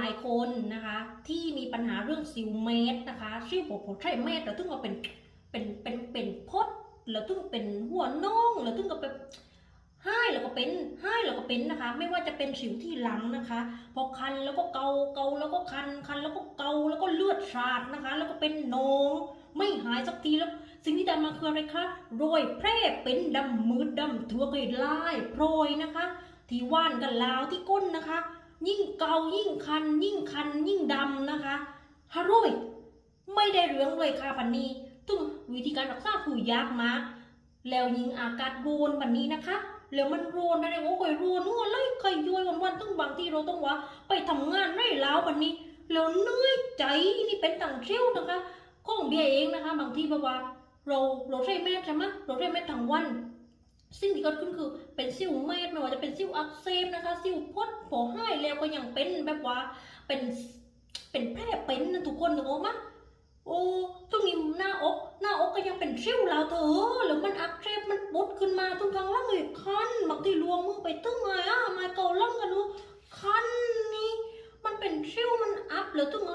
ลายคนนะคะ ที่มีปัญหาเรื่องสิวเม็ดนะคะซิวผมผมใช่เม็ดแล้วถึงมาเป็นเป็นเป็นเป็นพดแล้วถึงเป็นหัวน่องแล้วถึงก็เป็นให้แล้วก็เป็นให้แล้วก็เป็นนะคะ ไม่ว่าจะเป็นสิวที่หลังนะคะ พอคันแล้วก็เกาเกาแล้วก็คันคันแล้วก็เกาแล้วก็เลือดสาดนะคะ แล้วก็เป็นหนอง ไม่หายสักทีแล้วสิ่งที่ตามมาคืออะไรคะรอยแพร่เป็นดำมืดดำทั่วไปลายโพรยนะคะ ที่ว่านกันลาวที่ก้นนะคะ ยิ่งเกายิ่งคัน ยิ่งคัน ยิ่งดำนะคะฮารอยไม่ได้เรื่องเลยค่ะพันนี้ถึงวิธีการรักษาคือยากมากแล้วยิงอากาศโรนวันนี้นะคะแล้วมันโรนอะไรโอ้ยโรนหัวเลยเคยย้อยวันวันๆตึงบางที่เราต้องว่า ไปทำงานไร่ลาววันนี้แล้วเหนื่อยใจนี่เป็นต่างเชี่ยวนะคะของเบียเองนะคะ บางที่แบบว่าเราเราใช้แมสใช่ไหมเราใช้แมสทั้งวัน สิ่งที่เกิดขึ้นคือเป็นซิวเม็ดไม่ว่าจะเป็นซิวอักเสบนะคะซิวพดพอให้แล้วก็ยังเป็นแบบว่าเป็นเป็นแผลเป็นนะทุกคนนึกออกไหมโอ้ตรงนี้หน้าอกหน้าอกก็ยังเป็นซิวแล้วเธอแล้วมันอักเสบมันปุดขึ้นมาตรงกลางล่างเลยคันบางทีลวงมือไปตึ้งไงอะมาเกาล่างกันดูคันนี่มันเป็นซิวมันอัพเหลือตึ้งไง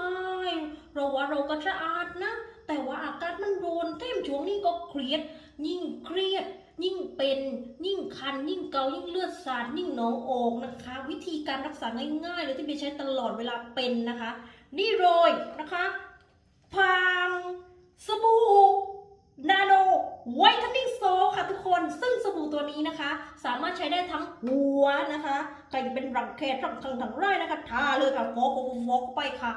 เราว่าเราก็สะอาดนะ แต่ว่าอากาศมันร้อนเต็มช่วงนี้ก็เครียดยิ่งเครียด ยิ่งเป็นยิ่งคัน ยิ่งเกายิ่งเลือดสาดยิ่งหนองออกนะคะ วิธีการรักษาง่ายๆเลยที่ไปใช้ตลอดเวลาเป็นนะคะ นี่โรยนะคะพางสบู่นาโนไวท์นิ่งโซค่ะทุกคน ซึ่งสบู่ตัวนี้นะคะ สามารถใช้ได้ทั้งหัวนะคะใครเป็นรังแคทั้งทั้งทั้งไร่นะคะทาเลยค่ะฟอกฟอกฟอกไปค่ะ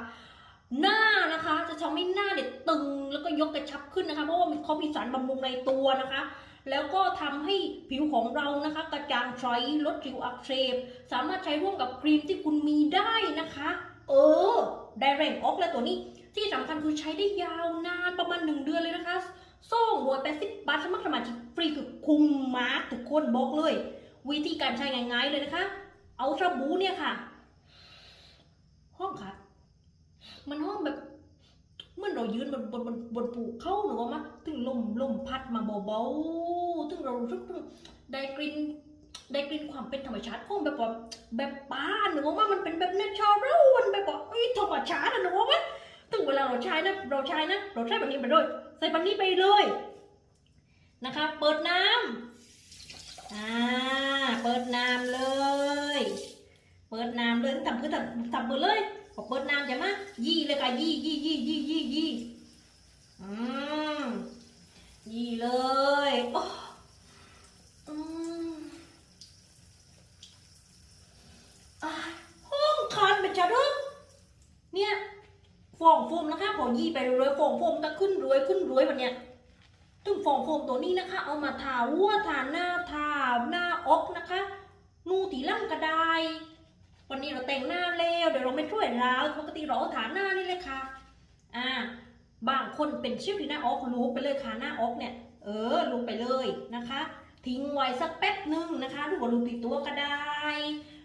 หน้านะคะจะทำให้หน้าเนี่ยตึงแล้วก็ยกกระชับขึ้นนะคะ เพราะว่ามีเขามีสารบำรุงในตัวนะคะ แล้วก็ทำให้ผิวของเรานะคะกระจ่างใสลดสิวอักเสบสามารถใช้ร่วมกับครีมที่คุณมีได้นะคะ เออได้แรงออกแล้วตัวนี้ ที่สำคัญคือใช้ได้ยาวนานประมาณหนึ่งเดือนเลยนะคะส่งโดยแปดสิบบาทสมัครสมาชิกฟรีคือคุ้มมากทุกคนบอกเลย วิธีการใช้ง่ายๆเลยนะคะ เอาสบู่เนี่ยค่ะ ห้องค่ะ มันห้องแบบ เมื่อเรายืนบนบนบนบนภูเขาหรือว่ามาถึงลมลมพัดมาเบาๆถึงเรารู้สึกได้กลิ่นได้กลิ่นความเป็นธรรมชาติของแบบว่าแบบป้าหรือว่ามันเป็นแบบเนเชอรัลมันแบบว่าเอ้ยธรรมชาติอะหรือว่าถึงเวลาเราใช้นะเราใช้นะเราใช้แบบนี้ไปเลยใส่แบบนี้ไปเลยนะคะเปิดน้ำอ่าเปิดน้ำเลย เปิดน้ำเลยทำคือทำทำเปิดเลย อเปิดน้ำใช่ไหมยี่เลยค่ะยี่ยี่ยี่ยี่ยี่ยี่อืมยี่เลยโอ้อืมอะห้องคันเป็นชาดึกเนี่ยฟองโฟมนะคะพอยี่ไปรื่อยฟองโฟมก็ขึ้นรวยขึ้นรวยแบบเนี้ยถึงฟองโฟมตัวนี้นะคะ เอามาทาหัวทาหน้าทาหน้าอกนะคะ นูตีล่ำกระได วันนี้เราแต่งหน้าแล้วเดี๋ยวเราไม่ช่วยแล้วปกติเราเอาทาหน้านี่เลยค่ะ อ่า บางคนเป็นชิวที่หน้าอกรูปไปเลยค่ะหน้าอกเนี่ย เออรูปไปเลยนะคะ ทิ้งไว้สักแป๊บหนึ่งนะคะดูว่ารูปติดตัวก็ได้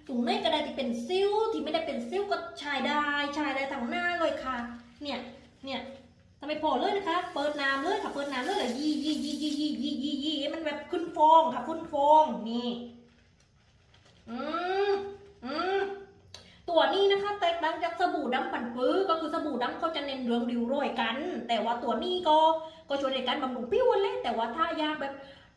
ถุงในกระดาษที่เป็นซิ้วที่ไม่ได้เป็นซิ้วก็ใช้ได้ใช้ได้ทั้งหน้าเลยค่ะ เนี่ย เนี่ยทำไมพอเลยนะคะ เปิดน้ำเลยค่ะ เปิดน้ำเลยเลยยี่ยี่ยี่ยี่ยี่ยี่ยี่ยี่มันแบบขึ้นฟองค่ะขึ้นฟองนี่ อืม นี้นะคะแตกต่างจากสบู่ดำปั่นปื้อก็คือสบู่ดำเขาจะเน้นเรื่องริ้วรอยกัน แต่ว่าตัวนี้ก็ก็ช่วยในการบำรุงผิวแหละแต่ว่าถ้าอยากแบบ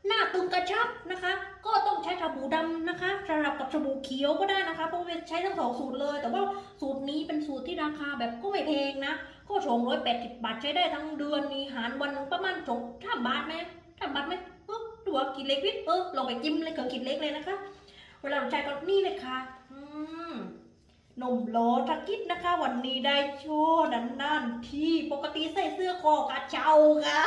หน้าตึงกระชับนะคะ ก็ต้องใช้สบู่ดำนะคะสลับกับสบู่เขียวก็ได้นะคะเพราะว่าใช้ทั้งสองสูตรเลย แต่ว่าสูตรนี้เป็นสูตรที่ราคาแบบก็ไม่แพงนะก็สองร้อยแปดสิบบาทใช้ได้ทั้งเดือนมีหารวันนึงประมาณสองถ้าบาทไหมถ้าบาทไหมเออดูว่ากินเล็กวิทเออลองไปจิ้มเลยเครื่องกินเล็กเลยนะคะ เวลาเราใช้ก็นี่เลยค่ะ อืม นมโลทักกิดนะคะ วันนี้ได้โชว์ดันนั่นที่ปกติใส่เสื้อคอกระเช้าค่ะ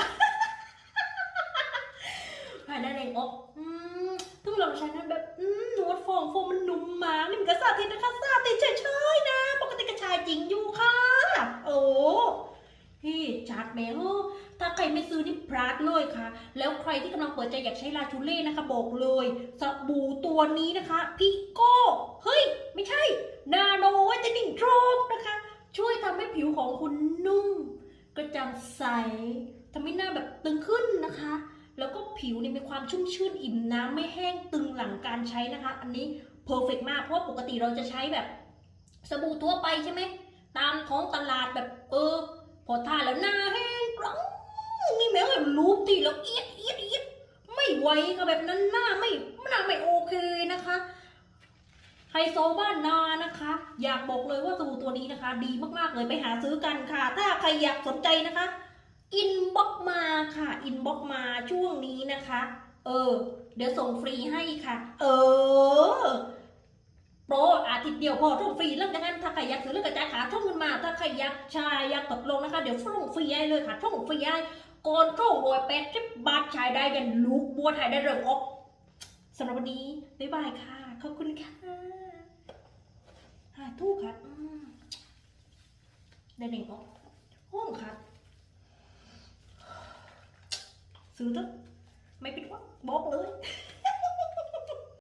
ภายในแรงอกอืมทุกเราใช้นั้นแบบอืมนวดฟองโฟมมันนุ่มมากนี่มันก็สาธิตนะคะสาธิตเฉยๆนะ ปกติกระชายจริงอยู่ค่ะ โอ้พี่จัดแมวถ้าใครไม่ซื้อนี่พลาดเลยค่ะ แล้วใครที่กำลังเปิดใจอยากใช้ลาชูเล่นะคะบอกเลยสบู่ตัวนี้นะคะพี่โก้เฮ้ย ไม่ใช่ นาโนวท์เทนนิ่งโดรปนะคะ ช่วยทำให้ผิวของคุณนุ่ม กระจ่างใสทำให้หน้าแบบตึงขึ้นนะคะ แล้วก็ผิวเนี่ยมีความชุ่มชื่นอิ่มน้ำไม่แห้งตึงหลังการใช้นะคะ อันนี้เพอร์เฟกมากเพราะว่าปกติเราจะใช้แบบสบู่ทั่วไปใช่ไหมตามท้องตลาดแบบเออพอทาแล้วหน้าแห้งกรัง นี่แม้แบบรูปตีแล้วเอียดเอียดเอียดไม่ไหวค่ะแบบนั้นหน้าไม่หน้าไม่โอเคนะคะไฮโซบ้านนานะคะ อยากบอกเลยว่าสบู่ตัวนี้นะคะ ดีมากๆเลยไปหาซื้อกันค่ะ ถ้าใครอยากสนใจนะคะอินบ็อกมาค่ะอินบ็อกมาช่วงนี้นะคะ เออ เดี๋ยวส่งฟรีให้ค่ะ เออโปรอาทิตย์เดียวพอส่งฟรีแล้วดังนั้นถ้าใครอยากซื้อเลือกกระจายขาช่องกันมา ถ้าใครอยากชายอยากตกลงนะคะ เดี๋ยวส่งฟรีให้เลยค่ะส่งฟรีให้ ก่อนส่งรวยแปดสิบบาทชายได้ยันลูกบัวไทยได้เริ่มออกสำหรับวันนี้ บ๊ายบายค่ะ ขอบคุณค่ะหาทู่ค่ะอืมได้หนึ่งออกห้องค่ะซื้อตึ๊ไม่ปิดวังบอกเลย